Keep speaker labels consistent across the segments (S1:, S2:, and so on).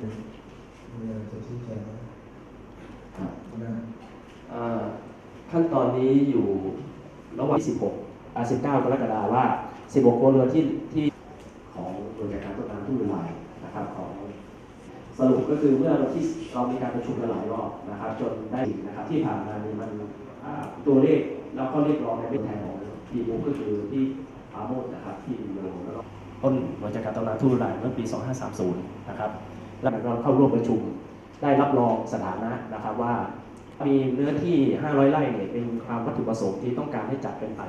S1: มีอะไรจะชี้แจงนะ
S2: ขั้นตอนนี้อยู่ระหว่างที่16อ่า19 กรกฎาคมว่า 16โครัวที่ที่ของโดยการต้นน้ำทุ่งลายนะครับของสรุปก็คือเมื่อที่เรามีการประชุมหลายรอบนะครับ จนได้นะครับที่ผ่านมาเนี่ยมันตัวเลขแล้วก็เรียกร้องในเป็นแทนของทีมูก็คือที่ปาโมดนะครับที่มีโลแล้วก็ต้นบริการตำนานทุ่งลายเมื่อปี 2530 นะครับ แล้วก็เข้าร่วมประชุม ได้รับรองสถานะนะครับว่า มีเนื้อที่ 500 ไร่เนี่ยเป็นความวัตถุประสงค์ที่ต้องการให้จัดเป็นป่า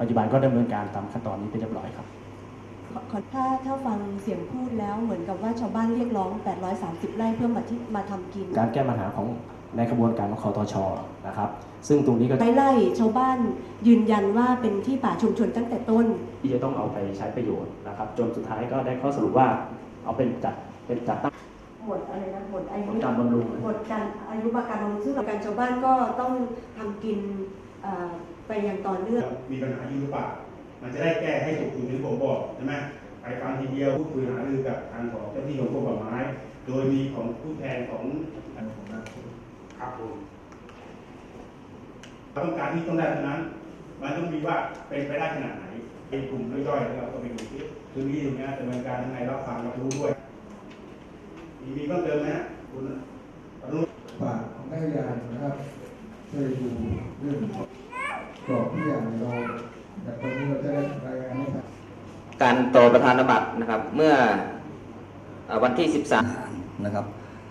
S2: ปัจจุบันก็ดำเนินการตามขั้นตอนนี้เป็นเรียบร้อยครับ
S3: ขอขอถ้าถ้าฟังเสียงพูดแล้วเหมือนกับว่าชาวบ้านเรียกร้อง 830 ไร่เพื่อมาที่มาทำกิน
S2: การแก้ปัญหาของในกระบวนการของคอตชนะครับ ซึ่งตรงนี้ก็
S3: ไร่ไร่ชาวบ้านยืนยันว่าเป็นที่ป่าชุมชนตั้งแต่ต้น
S2: ที่จะต้องเอาไปใช้ประโยชน์นะครับ จนสุดท้ายก็ได้ข้อสรุปว่าเอาเป็นจัดเป็นจัดตั้ง
S3: หมดอะไรนะหมดอายุ
S2: การบำรุง
S3: หมดการอายุประกันบำรุงซึ่งการชาวบ้านก็ต้องทำกินเอ่อไปอย่างต่อเนื่อง
S4: มีปัญหาอยู่หรือเปล่า มันจะได้แก้ให้ถูกจุดที่ผมบอกใช่ไหมไปฟังทีเดียวพูดคุยหารือกับทางของเจ้าที่ของกรมป่าไม้ โดยมีของผู้แทนของ
S1: อันของนัก
S4: ครับผมต้องการที่ต้องได้เท่านั้น มันต้องมีว่าเป็นไปได้ขนาดไหน เป็นกลุ่มย่อยๆแล้วเราก็ไปดูที่พื้นที่ตรงนี้ดำเนินการยังไงรับฟังรับรู้ด้วย มีมีเพิ่มเติมไหมฮะคุณอนุ
S1: ฝากของนักยานนะครับช่วยดูเรื่องกรอบที่อย่างเราแต่ตอนนี้เราจะได้รายงานให้ทราบ
S5: การต่อประธานบัตรนะครับ เมื่อเอ่อวันที่ 13
S6: นะครับ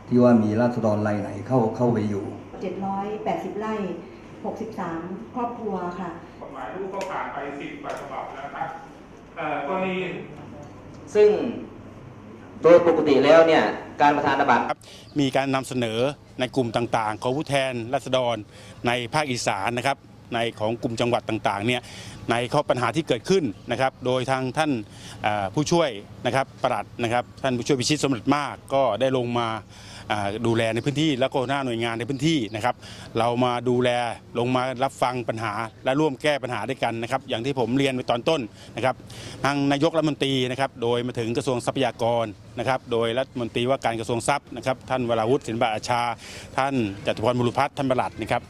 S6: ที่ว่ามีราษฎรรายไหนเข้าเข้าไปอยู่
S3: 780 ไร่ 63 ครอบครัวค่ะ
S7: กฎหมายลูกก็ผ่านไปสิบกว่าฉบับแล้วครับเอ่อกรณี
S5: ซึ่งโดยปกติแล้วเนี่ย การประธานบัตร
S4: มีการนำเสนอในกลุ่มต่างๆ ของผู้แทนรัษฎรในภาคอีสานนะครับในของกลุ่มจังหวัดต่างๆเนี่ยในข้อปัญหาที่เกิดขึ้นนะครับ โดยทางท่านผู้ช่วยนะครับประหลัดนะครับ ท่านผู้ช่วยพิชิตสมเด็จมากก็ได้ลงมาดูแลในพื้นที่และก็หน้าหน่วยงานในพื้นที่นะครับ เรามาดูแลลงมารับฟังปัญหา และร่วมแก้ปัญหาด้วยกันนะครับ อย่างที่ผมเรียนไปตอนต้นนะครับทางนายกรัฐมนตรีนะครับ โดยมาถึงกระทรวงทรัพยากรนะครับ โดยรัฐมนตรีว่าการกระทรวงทรัพย์นะครับ ท่านวราวุฒิศิลปะอาชา ท่านจตุพรบุรุพัฒน์ท่านประหลัดนะครับ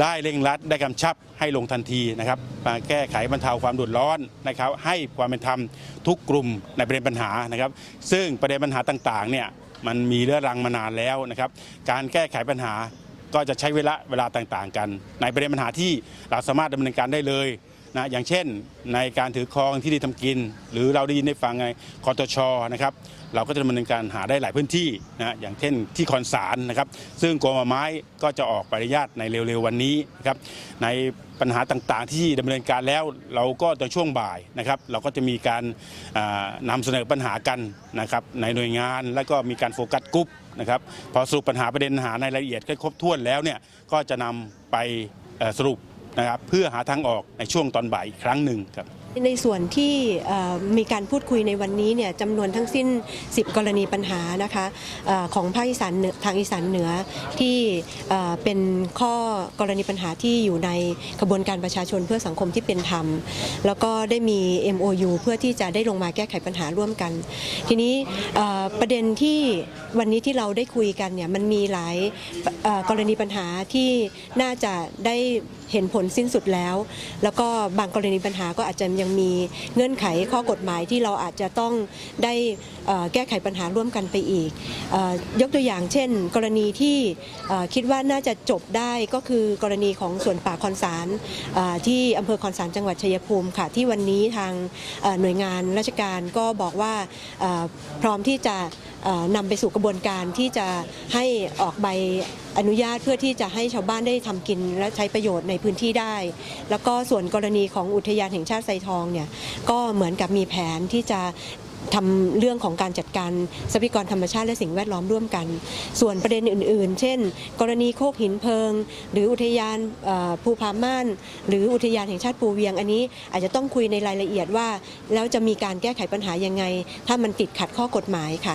S4: ได้เร่งรัดได้กำชับให้ลงทันทีนะครับมาแก้ไขบรรเทาความเดือดร้อนนะครับ ให้ความเป็นธรรมทุกกลุ่มในประเด็นปัญหานะครับ ซึ่งประเด็นปัญหาต่างๆเนี่ย มันมีเรื้อรังมานานแล้วนะครับ การแก้ไขปัญหาก็จะใช้เวลาเวลาต่างๆ กัน ในประเด็นปัญหาที่เราสามารถดำเนินการได้เลย นะอย่างเช่นในการถือครองที่ดินทำกิน หรือเราได้ยินได้ฟังไงคอตชนะครับเราก็จะดำเนินการหาได้หลายพื้นที่นะอย่างเช่นที่คอนสารนะครับ ซึ่งกรมป่าไม้ก็จะออกใบอนุญาตในเร็วๆวันนี้นะครับในปัญหาต่างๆ ที่ดำเนินการแล้วเราก็ในช่วงบ่ายนะครับ เราก็จะมีการอ่านำเสนอปัญหากันนะครับในหน่วยงานแล้วก็มีการโฟกัสกรุ๊ปนะครับพอสรุปปัญหาประเด็นหาในรายละเอียดก็ครบถ้วนแล้วเนี่ยก็จะนำไปสรุป นะครับเพื่อหาทางออกในช่วงตอนบ่ายอีกครั้งหนึ่งครับ
S3: ในส่วนที่เอ่อมีการพูดคุยในวันนี้เนี่ยจำนวนทั้งสิ้น 10 กรณีปัญหานะคะเออของภาคอีสานเหนือทางอีสานเหนือที่เอ่อเป็นข้อกรณีปัญหาที่อยู่ในกระบวนการประชาชนเพื่อสังคมที่เป็นธรรม แล้วก็ได้มี MOU เพื่อที่จะได้ลงมาแก้ไขปัญหาร่วมกัน ทีนี้เอ่อประเด็นที่วันนี้ที่เราได้คุยกันเนี่ยมันมีหลายเอ่อกรณีปัญหาที่น่าจะได้ เห็นผลสิ้นสุดแล้ว แล้วก็บางกรณีปัญหาก็อาจจะยังมีเงื่อนไขข้อกฎหมายที่เราอาจจะต้องได้แก้ไขปัญหาร่วมกันไปอีกอยกตัวอย่างเช่น กรณีที่คิดว่าน่าจะจบได้ก็คือกรณีของสวนป่าคอนสารที่อำเภอคอนสารจังหวัดชัยภูมิค่ะ ที่วันนี้ทางหน่วยงานราชการก็บอกว่าพร้อมที่จะนำไปสู่กระบวนการที่จะให้ออกใบอนุญาตเพื่อที่จะให้ชาวบ้านได้ทำกินและใช้ประโยชน์ในพื้นที่ได้ แล้วก็ส่วนกรณีของอุทยานแห่งชาติไซทองเนี่ยก็เหมือนกับมีแผนที่จะทำเรื่องของการจัดการทรัพยากรธรรมชาติและสิ่งแวดล้อมร่วมกัน ส่วนประเด็นอื่น ๆ เช่น กรณีโคกหินเพิง หรืออุทยานภูผาม่าน หรืออุทยานแห่งชาติภูเวียง อันนี้อาจจะต้องคุยในรายละเอียดว่า แล้วจะมีการแก้ไขปัญหายังไง ถ้ามันติดขัดข้อกฎหมายค่ะ